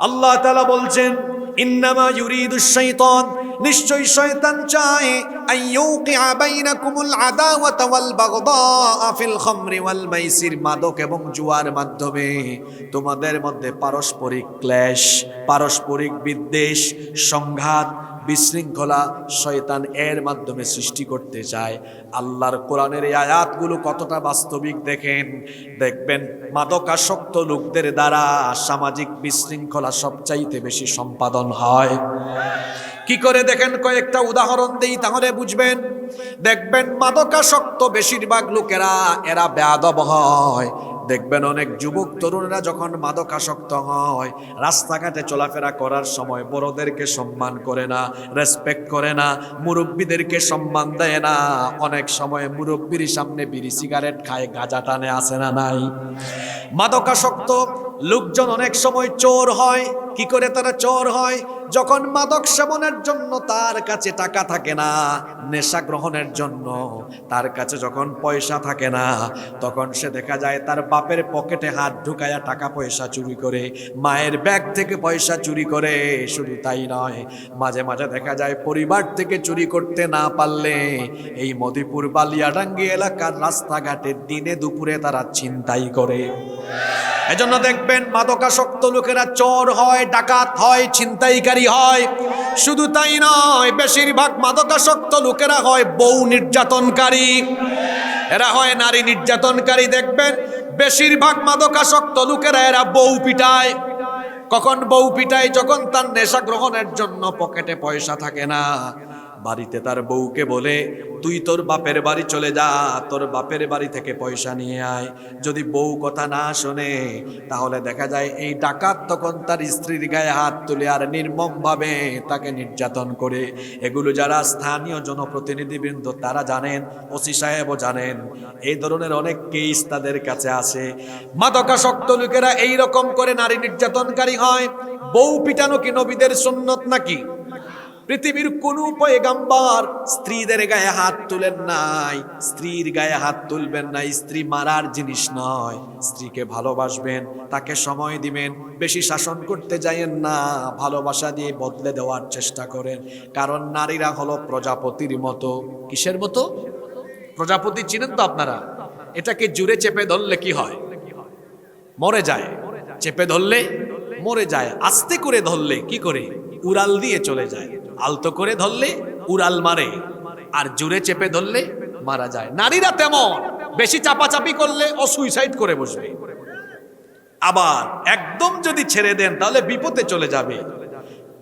আল্লাহ বলছেন ইন্নামা ইউরিদু শাইতান নিশ্চয় শয়তান চায় আইয়ুকিআ বাইনাকুমুল আদাওয়াতা ওয়াল বাগদা ফিল খামরি ওয়াল মাইসির মাদক এবং জুয়ার মাধ্যমে। তোমাদের মধ্যে পারস্পরিক ক্লেশ, পারস্পরিক বিদ্বেষ, সংঘাত, বিশৃঙ্খলা শয়তান এর মাধ্যমে সৃষ্টি করতে চায়। আল্লাহর কোরআনের এই আয়াতগুলো কতটা বাস্তবিক দেখেন? দেখবেন, মাদকাসক্ত লোকদের দ্বারা সামাজিক বিশৃঙ্খলা সবচাইতে বেশি সম্পাদন হয়। কি করে দেখেন? কয়েকটা উদাহরণ দেই, তাহলে বুঝবেন। দেখবেন মাদকাসক্ত বেশিরভাগ লোকেরা, এরা বেয়াদব হয়। দেখবেন অনেক যুবক তরুণরা যখন মাদকাসক্ত হয়, রাস্তাঘাটে চলাফেরা করার সময় বড়দেরকে সম্মান করে না রেসপেক্ট করে না, মুরব্বীদেরকে সম্মান দেয় না। অনেক সময় মুরব্বীর সামনে বিড়ি সিগারেট খায়, গাঁজা টানে, আসে না, নাই। মাদকাসক্ত লোকজন অনেক সময় চোর হয়। কি করে তারা চোর হয়? যখন মাদক সেবনের জন্য তার কাছে টাকা থাকে না, নেশা গ্রহণের জন্য তার কাছে যখন পয়সা থাকে না, তখন সে দেখা যায় তার বাপের পকেটে হাত ঢুকায়া টাকা পয়সা চুরি করে, মায়ের ব্যাগ থেকে পয়সা চুরি করে। শুধু তাই নয়, মাঝে মাঝে দেখা যায় পরিবার থেকে চুরি করতে না পারলে এই মদিপুর বালিয়াডাঙ্গি এলাকার রাস্তাঘাটে দিনে দুপুরে তারা ছিনতাই করে। এজন্য দেখবেন মাদকাসক্ত লোকেরা চোর হয়, ডাকাত হয়, ছিনতাইকারী হয়। শুধু তাই নয়, বেশিরভাগ মাদকাসক্ত লোকেরা হয় বউ নির্যাতনকারী। এরা হয় নারী নির্যাতনকারী, দেখবেন? বেশিরভাগ মাদকাসক্ত লোকেরা এরা বউ পিটায়। কখন বউ পিটায়? যখন তার নেশা গ্রহণের জন্য পকেটে পয়সা থাকে না। বাড়িতে তার বউকে বলে, তুই তোর বাপের বাড়ি চলে যা, তোর বাপের বাড়ি থেকে পয়সা নিয়ে আয়। যদি বউ কথা না শোনে, তাহলে দেখা যায় এই ডাকাত তখন তার স্ত্রীর গায়ে হাত তুলে আর নির্মমভাবে তাকে নির্যাতন করে। এগুলো যারা স্থানীয় জনপ্রতিনিধিবৃন্দ, তারা জানেন, ওসি সাহেবও জানেন। এই ধরনের অনেক কেস তাদের কাছে আসে মাদকাসক্ত লোকেরা এই রকম করে নারী নির্যাতনকারী হয়। বউ পিটানো কি নবীদের সুন্নত নাকি? পৃথিবীর কোন পয়গাম্বার স্ত্রীদের গায়ে হাত তুলেন নাই, স্ত্রীর গায়ে হাত তুলবেন না স্ত্রী মারার জিনিস নয়। স্ত্রীকে ভালোবাসবেন, তাকে সময় দিবেন, বেশি শাসন করতে যাইয়েন না, ভালোবাসা দিয়ে বদলে দেওয়ার চেষ্টা করেন। কারণ নারীরা হলো প্রজাপতির মতো। কিসের মতো? প্রজাপতি চিনেন তো আপনারা? এটাকে জুড়ে চেপে ধরলে কি হয়? মরে যায়। চেপে ধরলে মরে যায়। আস্তে করে ধরলে কি করে? উড়াল দিয়ে চলে যায়। আলতো করে ধরলে উড়াল মারে, আর জুড়ে চেপে ধরলে মারা যায়। নারীরা তেমন, বেশি চাপাচাপি করলে ও সুইসাইড করে বসবে। আবার একদম যদি ছেড়ে দেন, তাহলে বিপদে চলে যাবে।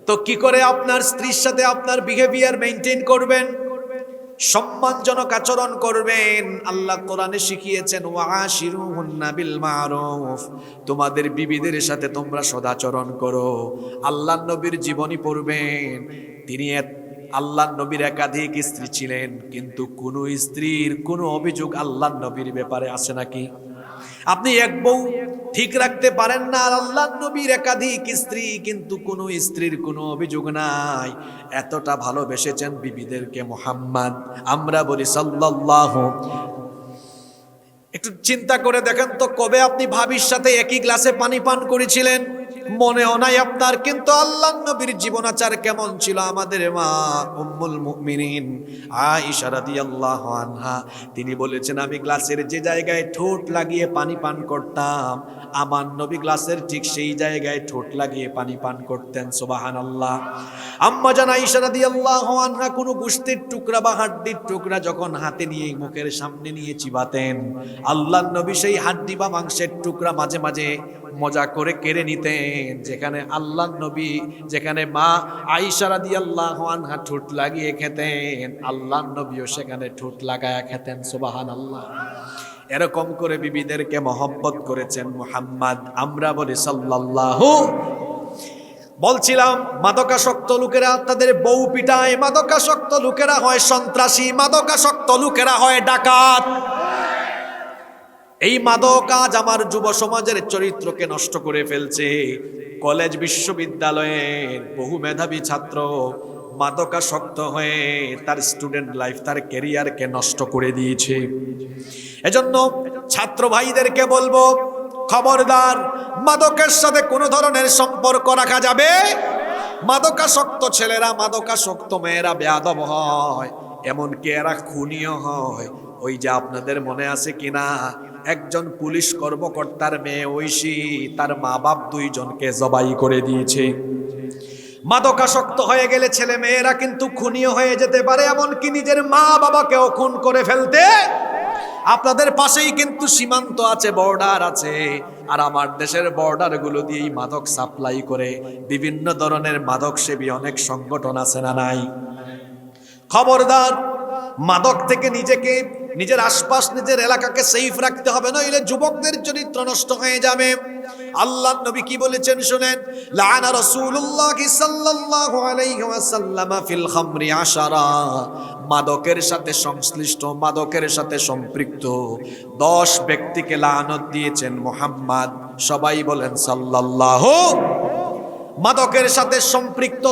তো কি করে আপনার স্ত্রীর সাথে আপনার বিহেভিয়ার মেনটেন করবেন? সম্মানজনক আচরণ করবেন। আল্লাহ কোরআনে শিখিয়েছেন বিল মারুফ তোমাদের বিবিদের সাথে তোমরা সদাচরণ করো। আল্লাহ নবীর জীবনী পড়বেন। তিনি আল্লাহ নবীর একাধিক স্ত্রী ছিলেন, কিন্তু কোন স্ত্রীর কোনো অভিযোগ আল্লাহ নবীর ব্যাপারে আছে নাকি? আপনি এক বউ ঠিক রাখতে পারেন না আল্লাহ নবীর একাধিক স্ত্রী, কিন্তু কোনো স্ত্রীর কোনো অভিযোগ নাই। এতটা ভালোবেসেছেন বিবিদেরকে মোহাম্মদ। আমরা বলি সাল্লাল্লাহু। একটু চিন্তা করে দেখেন তো, কবে আপনি ভাবির সাথে একই গ্লাসে পানি পান করেছিলেন? মনেও নাই আপনার, কিন্তু আল্লাহ নবীর জীবনাচার কেমন ছিল আমাদের মা উম্মুল মুমিনিন আয়েশা রাদিয়াল্লাহু আনহা। তিনি বলেছেন, আমি গ্লাসের যে জায়গায় ঠোঁট লাগিয়ে পানি পান করতাম, আমার নবী গ্লাসের ঠিক সেই জায়গায় ঠোঁট লাগিয়ে পানি পান করতেন, সুবহানাল্লাহ। আম্মা জান আয়েশা রাদিয়াল্লাহু আনহা কোনো গোশতের টুকরা বা হাড্ডির টুকরা যখন হাতে নিয়ে মুখের সামনে নিয়ে চিবাতেন, আল্লাহ নবী সেই হাড্ডি বা মাংসের টুকরা মাঝে মাঝে মজা করে কেড়ে নিতেন। যেখানে আল্লাহ নবী, যেখানে মা আইসা আল্লাহ আনহা ঠোঁট লাগিয়ে খেতেন আল্লাহ নবীও সেখানে ঠোঁট লাগায়া খেতেন সুবাহান আল্লাহ এরকম করে বিবিদেরকে মহব্বত করেছেন মুহাম্মদ। আমরা বলি সাল্লাল্লাহু। বলছিলাম, মাদকাসক্ত লোকেরা তাদের বউ পিটায়, মাদকাসক্ত লোকেরা হয় সন্ত্রাসী, মাদকাসক্ত লোকেরা হয় ডাকাত। এই মাদক আজ আমার যুব সমাজের চরিত্রকে নষ্ট করে ফেলছে। কলেজ বিশ্ববিদ্যালয়ের বহু মেধাবী ছাত্র মাদকাসক্ত হয়ে তার স্টুডেন্ট লাইফ তার ক্যারিয়ারকে নষ্ট করে দিয়েছে। এজন্য ছাত্র ভাইদেরকে বলব, খবরদার, মাদকের সাথে কোনো ধরনের সম্পর্ক রাখা যাবে মাদকাসক্ত ছেলেরা, মাদকাসক্ত মেয়েরা বেয়াদব হয়। এমনকি এরা খুনিও হয়? ওই যে আপনাদের মনে আছে কিনা? একজন পুলিশ কর্মকর্তার মেয়ে ঐশী, তার মা বাপ দুইজনকে জবাই করে দিয়েছে। মাদকাসক্ত হয়ে গেলে ছেলে মেয়েরা কিন্তু খুনিও হয়ে যেতে পারে, এমনকি নিজের মা বাবাকেও খুন করে ফেলতে। আপনাদের পাশেই কিন্তু সীমান্ত আছে, বর্ডার আছে। আর আমার দেশের বর্ডারগুলো দিয়েই মাদক সাপ্লাই করে। বিভিন্ন ধরনের মাদক সেবী অনেক সংগঠন আছে না নাই? খবরদার, মাদক থেকে নিজেকে, নিজের আশপাশ, নিজের এলাকাকে সেফ রাখতে হবে, নইলে যুবকদের চরিত্র নষ্ট হয়ে যাবে। আল্লাহ নবী কি বলেছেন শুনেন? লানা রাসূলুল্লাহ সাল্লাল্লাহু আলাইহি ওয়াসাল্লাম ফিল খামরি আশারা। মাদকের সাথে সংশ্লিষ্ট, মাদকের সাথে সম্পৃক্ত দশ ব্যক্তিকে লানত দিয়েছেন মোহাম্মদ। সবাই বলেন সাল্লাল্লাহু। মাদকের সাথে সম্পৃক্ত